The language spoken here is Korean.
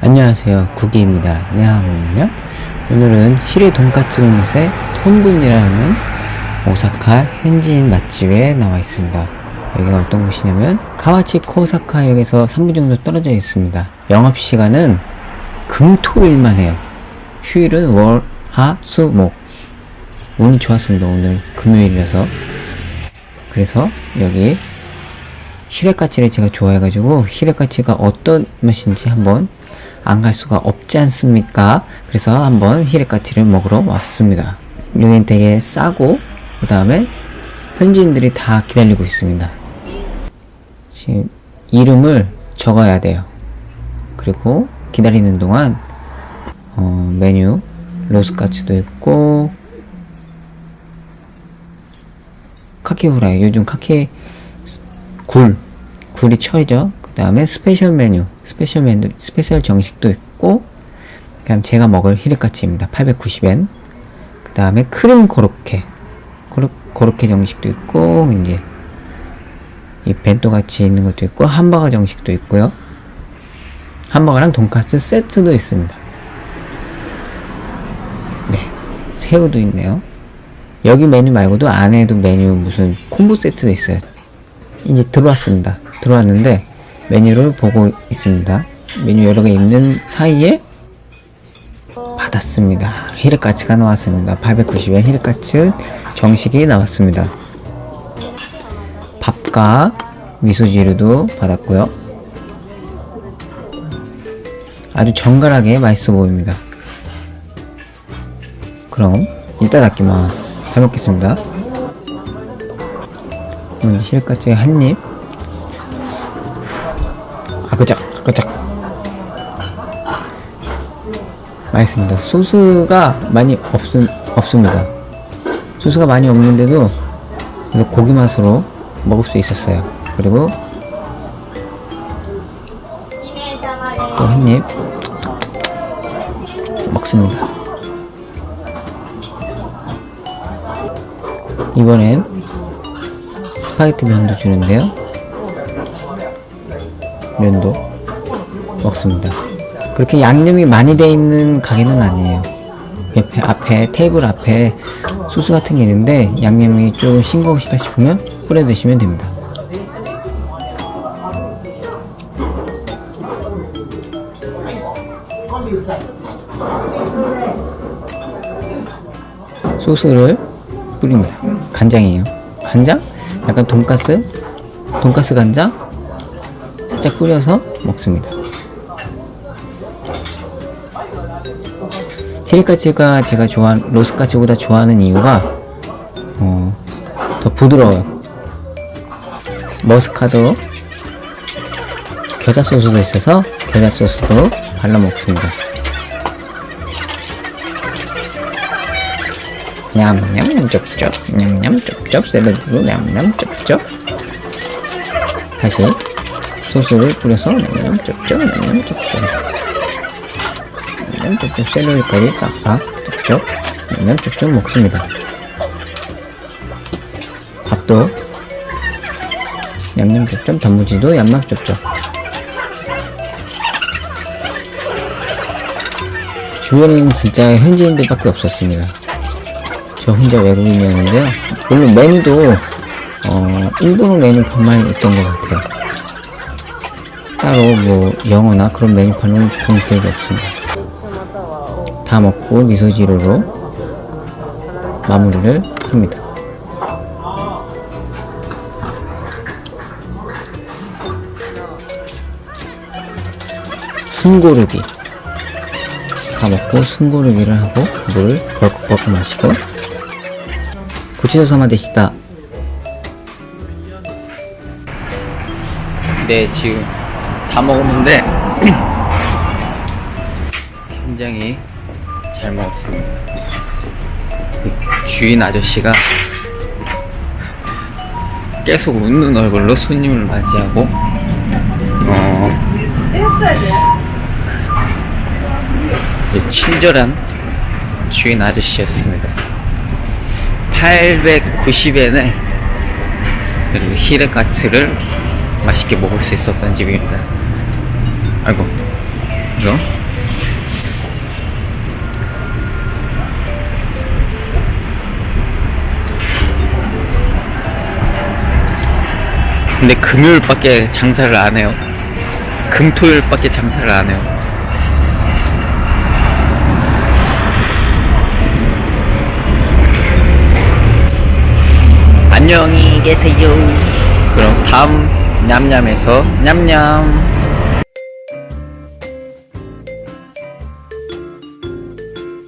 안녕하세요. 구기입니다. 네 하모는요? 오늘은 히레 돈까츠 맛의 톤분이라는 오사카 현지인 맛집에 나와 있습니다. 여기가 어떤 곳이냐면 카와치 코사카역에서 3분 정도 떨어져 있습니다. 영업시간은 금토일만 해요. 휴일은 월, 하, 수, 목. 운이 좋았습니다 오늘 금요일이라서. 그래서 여기 히레까치를 제가 좋아해가지고 히레까치가 어떤 맛인지 한번 안 갈 수가 없지 않습니까? 그래서 한번 히레까치를 먹으러 왔습니다. 여긴 되게 싸고 그 다음에 현지인들이 다 기다리고 있습니다. 지금 이름을 적어야 돼요. 그리고 기다리는 동안 어, 메뉴 로스카츠도 있고 카키 후라이 요즘 카키 굴 굴이 철이죠 그 다음에 스페셜 메뉴 스페셜 메뉴 스페셜 정식도 있고 그다음 제가 먹을 히레카츠입니다. 890엔. 그 다음에 크림 고로케 고로, 고로케 정식도 있고 이제 이 벤또 같이 있는 것도 있고 함버거 정식도 있고요. 함버거랑 돈까스 세트도 있습니다. 네 새우도 있네요. 여기 메뉴 말고도 안에도 메뉴 무슨 콤보 세트도 있어요. 이제 들어왔습니다. 들어왔는데 메뉴를 보고 있습니다. 메뉴 여러 개 있는 사이에 받았습니다. 히레카츠가 나왔습니다. 890엔 히레카츠 정식이 나왔습니다. 밥과 미소지루도 받았고요. 아주 정갈하게 맛있어 보입니다. 그럼 이따 닦기마스 잘 먹겠습니다. 음, 히레카츠의 한 입. 아그작, 아그작. 맛있습니다. 소스가 많이 없음, 없습니다. 소스가 많이 없는데도 고기 맛으로 먹을 수 있었어요. 그리고 또 한 입 먹습니다. 이번엔 스파게티 면도 주는데요. 면도 먹습니다. 그렇게 양념이 많이 돼 있는 가게는 아니에요. 옆에 앞에 테이블 앞에 소스 같은 게 있는데 양념이 좀 싱거우시다 싶으면 뿌려 드시면 됩니다. 소스를 뿌립니다. 간장이에요. 간장? 약간 돈가스? 돈가스 간장? 살짝 뿌려서 먹습니다. 히리카츠가 제가 좋아하는, 로스카츠보다 좋아하는 이유가, 어, 더 부드러워요. 머스카도 겨자 소스도 있어서 겨자 소스도 발라 먹습니다. 냠냠 쩝쩝 냠냠 쩝쩝 샐러드도 냠냠 쩝쩝 다시 소스를 뿌려서 냠냠 쩝쩝 냠냠 쩝쩝 냠냠 쩝쩝 샐러드까지 싹싹 쩝쩝 냠냠 쩝쩝 먹습니다 밥도 냠냠 쩝쩝 단무지도 얌얌 쩝쩝 주변에는 진짜 현지인들밖에 없었습니다 저 혼자 외국인이었는데요. 물론 메뉴도 어, 일본어 메뉴판만 있던 것 같아요. 따로 뭐 영어나 그런 메뉴판은 본 기억이 없습니다. 다 먹고 미소지로로 마무리를 합니다. 순고르기 다 먹고 순고르기를 하고 물을 벌컥벌컥 마시고 고치소 사마 되시다. 네, 지금 다 먹었는데 굉장히 잘 먹었습니다. 주인 아저씨가 계속 웃는 얼굴로 손님을 맞이하고 어 친절한 주인 아저씨였습니다. 890엔에 그리고 히레카츠를 맛있게 먹을 수 있었던 집입니다. 아이고 이거. 근데 금요일밖에 장사를 안 해요. 금토일밖에 장사를 안 해요. 안녕히 계세요. 그럼 다음 냠냠에서 냠냠.